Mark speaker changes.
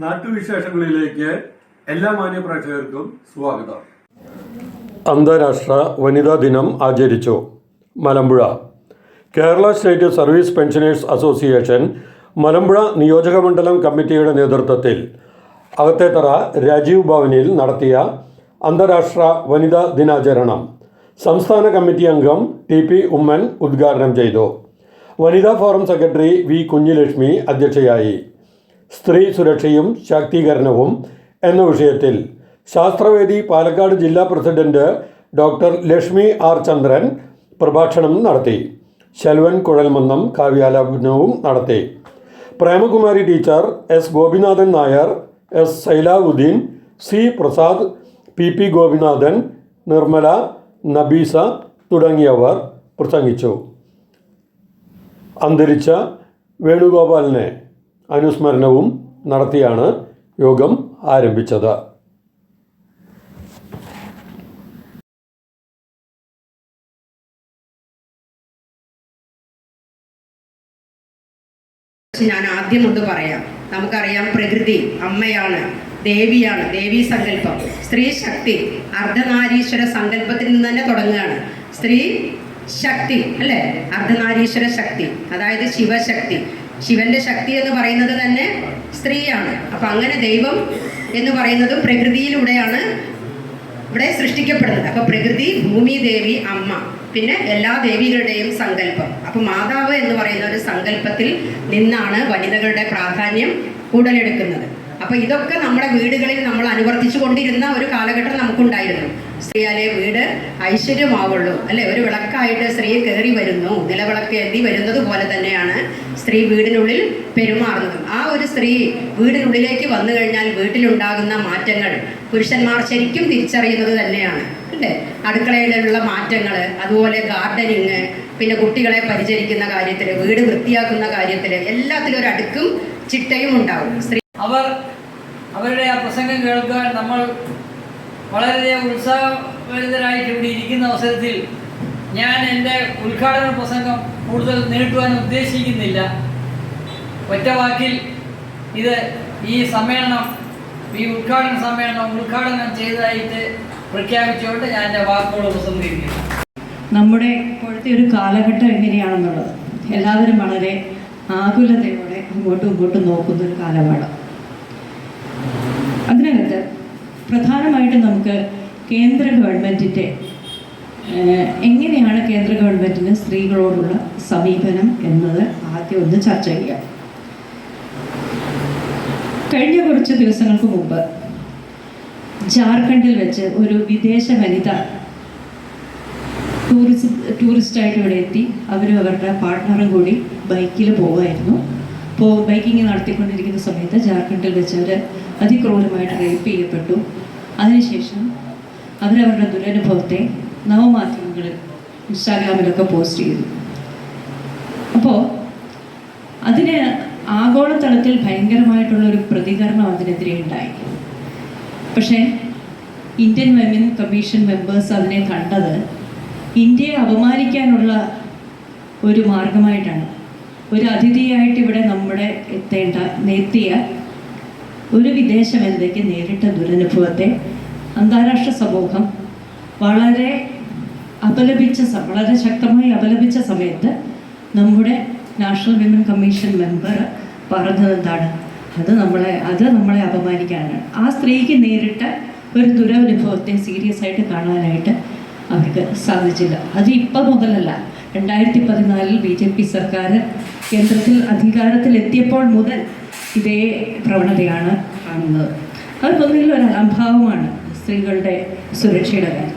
Speaker 1: നാട്ടുവിശേഷങ്ങളിലേക്ക് എല്ലാ മാന്യപ്രേക്ഷകർക്കും സ്വാഗതം.
Speaker 2: അന്താരാഷ്ട്ര വനിതാ ദിനം ആചരിച്ചു. Malampuzha. Kerala state service pensioners association Malampuzha നിയോജകമണ്ഡലം കമ്മിറ്റിയുടെ നേതൃത്വത്തിൽ അകത്തേത്തറ രാജീവ് ഭവനിൽ നടത്തിയ അന്താരാഷ്ട്ര വനിതാ ദിനാചരണം സംസ്ഥാന കമ്മിറ്റി അംഗം ടി പി ഉമ്മൻ ഉദ്ഘാടനം ചെയ്തു. വനിതാ ഫോറം സെക്രട്ടറി വി കുഞ്ഞിലക്ഷ്മി അധ്യക്ഷയായി. സ്ത്രീ സുരക്ഷയും ശാക്തീകരണവും എന്ന വിഷയത്തിൽ ശാസ്ത്രവേദി പാലക്കാട് ജില്ലാ president doctor Lakshmi R Chandran പ്രഭാഷണം നടത്തി. ശെൽവൻ കുഴൽമന്നം കാവ്യാലാപനവും നടത്തി. Premakumari teacher S Gopinathan Nair S Sailavudeen C Prasad P P Gopinathan Nirmala Nabeesa തുടങ്ങിയവർ പ്രസംഗിച്ചു. അന്തരിച്ച വേണുഗോപാലിനെ അനുസ്മരണവും നടത്തിയാണ് യോഗം ആരംഭിച്ചത്.
Speaker 3: ഞാൻ ആദ്യം ഒന്ന് പറയാം. നമുക്കറിയാം പ്രകൃതി അമ്മയാണ് ദേവിയാണ് ദേവി സങ്കല്പം. സ്ത്രീ ശക്തി അർദ്ധനാരീശ്വര സങ്കല്പത്തിൽ നിന്ന് തന്നെ തുടങ്ങുകയാണ്. സ്ത്രീ ശക്തി അല്ലേ? അർദ്ധനാരീശ്വര ശക്തി അതായത് ശിവശക്തി. ശിവന്റെ ശക്തി എന്ന് പറയുന്നത് തന്നെ സ്ത്രീയാണ്. അപ്പൊ അങ്ങനെ ദൈവം എന്ന് പറയുന്നത് പ്രകൃതിയിലൂടെയാണ് ഇവിടെ സൃഷ്ടിക്കപ്പെടുന്നത്. അപ്പൊ പ്രകൃതി ഭൂമി ദേവി അമ്മ പിന്നെ എല്ലാ ദേവികളുടെയും സങ്കല്പം. അപ്പൊ മാതാവ് എന്ന് പറയുന്ന ഒരു സങ്കല്പത്തിൽ നിന്നാണ് വനിതകളുടെ പ്രാധാന്യം ഉടലെടുക്കുന്നത്. അപ്പൊ ഇതൊക്കെ നമ്മുടെ വീടുകളിൽ നമ്മൾ അനുവർത്തിച്ചു കൊണ്ടിരുന്ന ഒരു കാലഘട്ടം നമുക്കുണ്ടായിരുന്നു. സ്ത്രീയാലെ വീട് ഐശ്വര്യമാവുള്ളൂ അല്ലെ? ഒരു വിളക്കായിട്ട് സ്ത്രീ കയറി വരുന്നു നിലവിളക്ക് എന്തി വരുന്നത് പോലെ തന്നെയാണ് സ്ത്രീ വീടിനുള്ളിൽ പെരുമാറുന്നത്. ആ ഒരു സ്ത്രീ വീടിനുള്ളിലേക്ക് വന്നു കഴിഞ്ഞാൽ വീട്ടിലുണ്ടാകുന്ന മാറ്റങ്ങൾ പുരുഷന്മാർ ശരിക്കും തിരിച്ചറിയുന്നത് തന്നെയാണ് അല്ലേ? അടുക്കളയിലുള്ള മാറ്റങ്ങൾ അതുപോലെ ഗാർഡനിങ് പിന്നെ കുട്ടികളെ പരിചരിക്കുന്ന കാര്യത്തിൽ വീട് വൃത്തിയാക്കുന്ന കാര്യത്തിൽ എല്ലാത്തിലും ഒരു അടുക്കും ചിട്ടയും ഉണ്ടാവും. സ്ത്രീ
Speaker 4: അവർ അവരുടെ ആ പ്രസംഗം കേൾക്കാൻ നമ്മൾ വളരെയധികം ഉത്സാഹഭരിതരായിട്ട് ഇവിടെ ഇരിക്കുന്ന അവസരത്തിൽ ഞാൻ എന്റെ ഉദ്ഘാടന പ്രസംഗം കൂടുതൽ നീട്ടുവാൻ ഉദ്ദേശിക്കുന്നില്ല. ഒറ്റവാക്കിൽ ഇത് ഈ സമ്മേളനം ഈ ഉദ്ഘാടന സമ്മേളനം ഉദ്ഘാടനം ചെയ്തതായിട്ട് പ്രഖ്യാപിച്ചുകൊണ്ട് ഞാൻ എന്റെ വാക്കുകൾ ഉപസംഹരിക്കുന്നു.
Speaker 5: നമ്മുടെ ഇപ്പോഴത്തെ ഒരു കാലഘട്ടം എങ്ങനെയാണെന്നുള്ളത് എല്ലാവരും വളരെ ആകുലതയോടെ അങ്ങോട്ടും ഇങ്ങോട്ടും നോക്കുന്ന ഒരു കാലമാണ്. അതിനകത്ത് പ്രധാനമായിട്ടും നമുക്ക് കേന്ദ്ര ഗവൺമെന്റിന്റെ എങ്ങനെയാണ് കേന്ദ്ര ഗവൺമെന്റിന് സ്ത്രീകളോടുള്ള സമീപനം എന്നത് ആദ്യം ഒന്ന് ചർച്ച ചെയ്യാം കഴിഞ്ഞ കുറച്ച് ദിവസങ്ങൾക്ക് മുമ്പ് ജാർഖണ്ഡിൽ വെച്ച് ഒരു വിദേശ വനിത ടൂറിസ്റ്റ് ടൂറിസ്റ്റായിട്ട് ഇവിടെ എത്തി. അവരും അവരുടെ പാർട്ട്ണറും കൂടി ബൈക്കിൽ പോവായിരുന്നു. പോ ബൈക്കിങ് നടത്തിക്കൊണ്ടിരിക്കുന്ന സമയത്ത് ജാർഖണ്ഡിൽ വെച്ച് അവർ അതിക്രൂരമായിട്ട് റേപ്പ് ചെയ്യപ്പെട്ടു. അതിനുശേഷം അവരവരുടെ ദുരനുഭവത്തെ നവമാധ്യമങ്ങളിൽ ഇൻസ്റ്റാഗ്രാമിലൊക്കെ പോസ്റ്റ് ചെയ്തു. അപ്പോൾ അതിന് ആഗോളതലത്തിൽ ഭയങ്കരമായിട്ടുള്ള ഒരു പ്രതികരണം അതിനെതിരെ ഉണ്ടായി. പക്ഷേ ഇന്ത്യൻ വിമൻ കമ്മീഷൻ മെമ്പേഴ്സ് അതിനെ കണ്ടത് ഇന്ത്യയെ അപമാനിക്കാനുള്ള ഒരു മാർഗമായിട്ടാണ്. ഒരു അതിഥിയായിട്ട് ഇവിടെ നമ്മുടെ എത്തേണ്ട എത്തിയ ഒരു വിദേശ വനിതയ്ക്ക് നേരിട്ട ദുരനുഭവത്തെ? അന്താരാഷ്ട്ര സമൂഹം വളരെ അപലപിച്ച വളരെ ശക്തമായി അപലപിച്ച സമയത്ത് നമ്മുടെ നാഷണൽ വിമൻ കമ്മീഷൻ മെമ്പർ പറഞ്ഞത് എന്താണ്? അത് നമ്മളെ അത് നമ്മളെ അപമാനിക്കാനാണ്. ആ സ്ത്രീക്ക് നേരിട്ട ഒരു ദുരനുഭവത്തെ സീരിയസ് ആയിട്ട് കാണാനായിട്ട് അവർക്ക് സാധിച്ചില്ല. അത് ഇപ്പം മുതലല്ല. രണ്ടായിരത്തി പതിനാലിൽ ബി ജെ പി സർക്കാർ കേന്ദ്രത്തിൽ അധികാരത്തിലെത്തിയപ്പോൾ മുതൽ ഇതേ പ്രവണതയാണ് കാണുന്നത്. അത് പൊതുവിൽ ഒരു അഭാവമാണ് സ്ത്രീകളുടെ സുരക്ഷയുടെ കാര്യം.